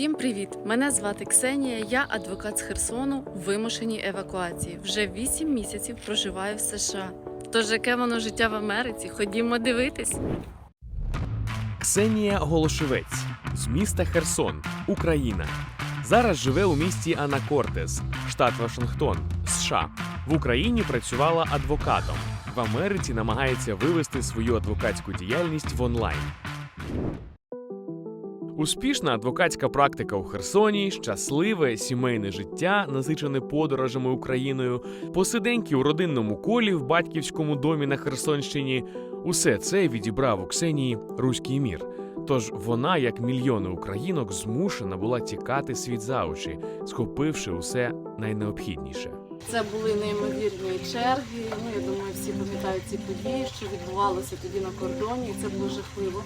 Всім привіт! Мене звати Ксенія. Я адвокат з Херсону в вимушеній евакуації. Вже 8 місяців проживаю в США. Тож яке воно життя в Америці? Ходімо дивитись. Ксенія Голошевець з міста Херсон, Україна. Зараз живе у місті Анакортес, штат Вашингтон, США. В Україні працювала адвокатом. В Америці намагається вивести свою адвокатську діяльність в онлайн. Успішна адвокатська практика у Херсоні, щасливе сімейне життя, насичене подорожами Україною, посиденьки у родинному колі в батьківському домі на Херсонщині. Усе це відібрав у Ксенії руський мір. Тож вона, як мільйони українок, змушена була тікати світ за очі, схопивши усе найнеобхідніше. Це були неймовірні черги. Ну я думаю, всі пам'ятають ці події, що відбувалося тоді на кордоні, це було жахливо.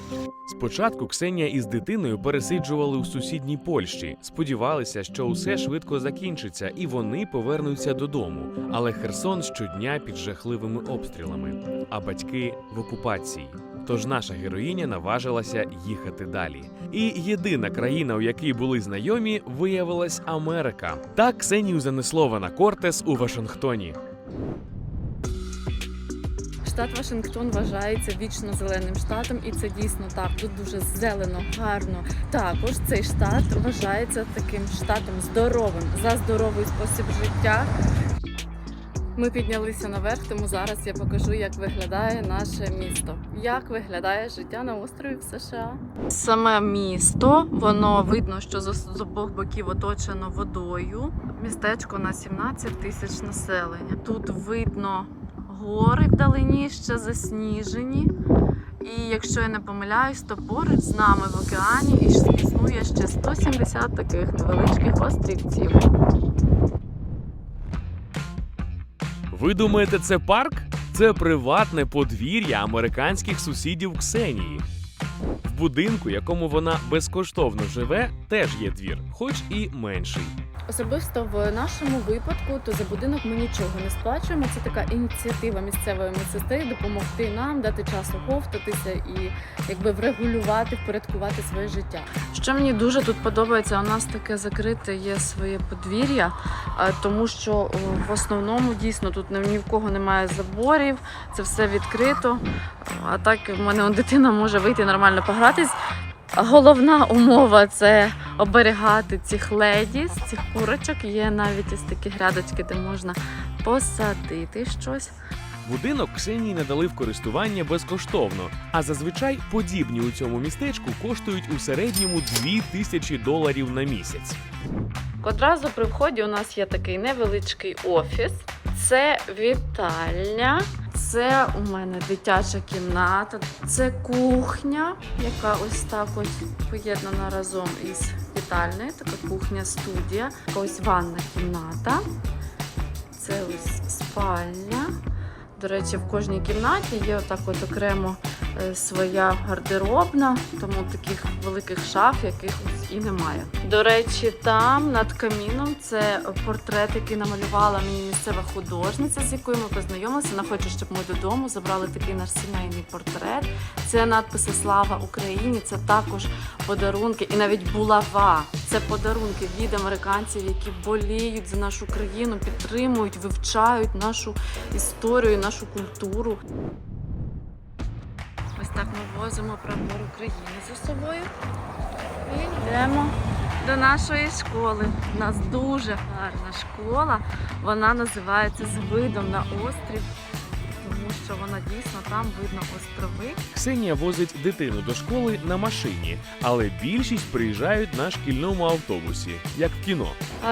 Спочатку Ксенія із дитиною пересиджували у сусідній Польщі, сподівалися, що усе швидко закінчиться і вони повернуться додому. Але Херсон щодня під жахливими обстрілами, а батьки в окупації. Тож наша героїня наважилася їхати далі. І єдина країна, у якій були знайомі, виявилась Америка. Так Ксенію занесло в Анакортес у Вашингтоні. Штат Вашингтон вважається вічно зеленим штатом, і це дійсно так. Тут дуже зелено, гарно. Також цей штат вважається таким штатом здоровим за здоровий спосіб життя. Ми піднялися наверх, тому зараз я покажу, як виглядає наше місто, як виглядає життя на острові в США. Саме місто, воно видно, що з обох боків оточено водою. Містечко на 17 тисяч населення. Тут видно гори вдалині ще засніжені. І якщо я не помиляюсь, то поруч з нами в океані існує ще 170 таких невеличких острівців. Ви думаєте, це парк? Це приватне подвір'я американських сусідів Ксенії. В будинку, якому вона безкоштовно живе, теж є двір, хоч і менший. Особисто в нашому випадку, то за будинок ми нічого не сплачуємо. Це така ініціатива місцевої медсестри допомогти нам дати час оговтатися і якби врегулювати, впорядкувати своє життя. Що мені дуже тут подобається, у нас таке закрите є своє подвір'я, тому що в основному дійсно тут ні в кого немає заборів, це все відкрито. А так в мене дитина може вийти нормально погратись. Головна умова це оберігати цих леді, цих курочок. Є навіть ось такі грядочки, де можна посадити щось. Будинок Ксенії надали в користування безкоштовно, а зазвичай подібні у цьому містечку коштують у середньому 2 тисячі доларів на місяць. Одразу при вході у нас є такий невеличкий офіс. Це вітальня, це у мене дитяча кімната, це кухня, яка ось так ось поєднана разом із вітальною. Така кухня-студія. Ось ванна кімната. Це ось спальня. До речі, в кожній кімнаті є отак от окремо своя гардеробна, тому таких великих шаф якихось і немає. До речі, там над каміном це портрет, який намалювала мені місцева художниця, з якою ми познайомилися. Вона хоче, щоб ми додому забрали такий наш сімейний портрет. Це надписи Слава Україні. Це також подарунки, і навіть булава. Це подарунки від американців, які боліють за нашу країну, підтримують, вивчають нашу історію, нашу культуру. Так ми возимо прапор України за собою. І йдемо до нашої школи. У нас дуже гарна школа. Вона називається з видом на острів, що вона дійсно там видно острови. Ксенія возить дитину до школи на машині, але більшість приїжджають на шкільному автобусі, як в кіно.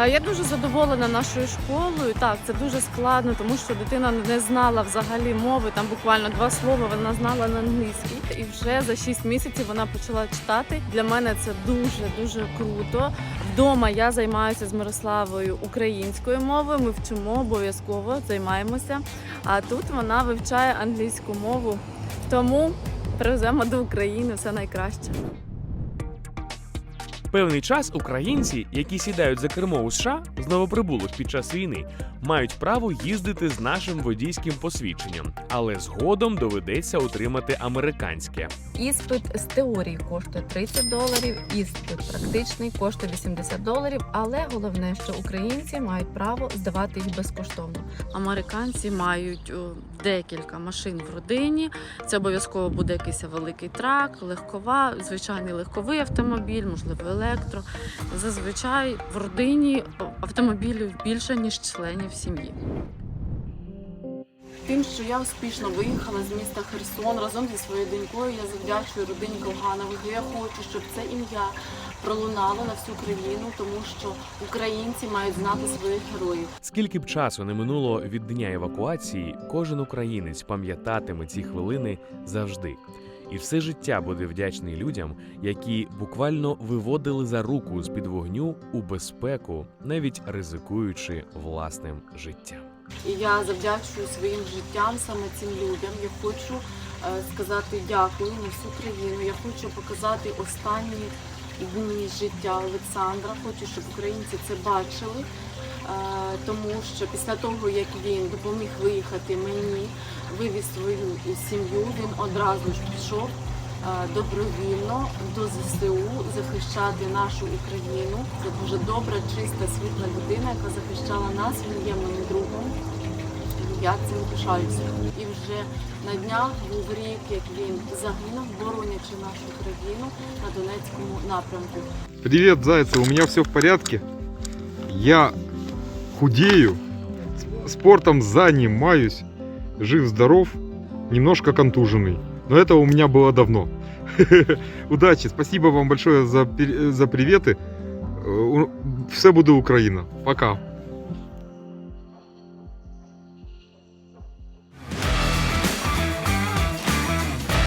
Я дуже задоволена нашою школою. Так, це дуже складно, тому що дитина не знала взагалі мови. Там буквально два слова вона знала на англійській. І вже за 6 місяців вона почала читати. Для мене це дуже дуже круто. Вдома я займаюся з Мирославою українською мовою. Ми вчимо обов'язково займаємося. А тут вона вивчає англійську мову. Тому привеземо до України все найкраще. Певний час українці, які сідають за кермо у США з новоприбулих під час війни, мають право їздити з нашим водійським посвідченням, але згодом доведеться отримати американське. Іспит з теорії коштує 30 доларів, іспит практичний коштує 80 доларів. Але головне, що українці мають право здавати їх безкоштовно. Американці мають декілька машин в родині. Це обов'язково буде якийсь великий трак, легкова, звичайний легковий автомобіль, можливо, електро. Зазвичай в родині автомобілів більше ніж членів сім'ї. Тим, що я успішно виїхала з міста Херсон разом зі своєю донькою, я завдячую родині Ковганових. Я хочу, щоб це ім'я пролунало на всю країну, тому що українці мають знати своїх героїв. Скільки б часу не минуло від дня евакуації, кожен українець пам'ятатиме ці хвилини завжди. І все життя буде вдячний людям, які буквально виводили за руку з під вогню у безпеку, навіть ризикуючи власним життям. І я завдячую своїм життям саме цим людям. Я хочу е, сказати дякую на всю країну. Я хочу показати останні дні життя Олександра. Хочу, щоб українці це бачили. Е, Тому що після того, як він допоміг виїхати мені, вивіз свою сім'ю, він одразу ж пішов е, добровільно до ЗСУ захищати нашу Україну. Це дуже добра, чиста, світла людина, яка захищала нас. Він є моїм другом. Я цим пишаюся. І вже на днях був рік, як він загинув, боронячи нашу країну на Донецькому напрямку. Привет, зайцы, у меня все в порядке. Я худею, с- спортом занимаюсь, жив-здоров, немножко контуженный. Но это у меня было давно. Удачи, спасибо вам большое за, пер- за приветы. Э, у- Все буде Україна. Пока.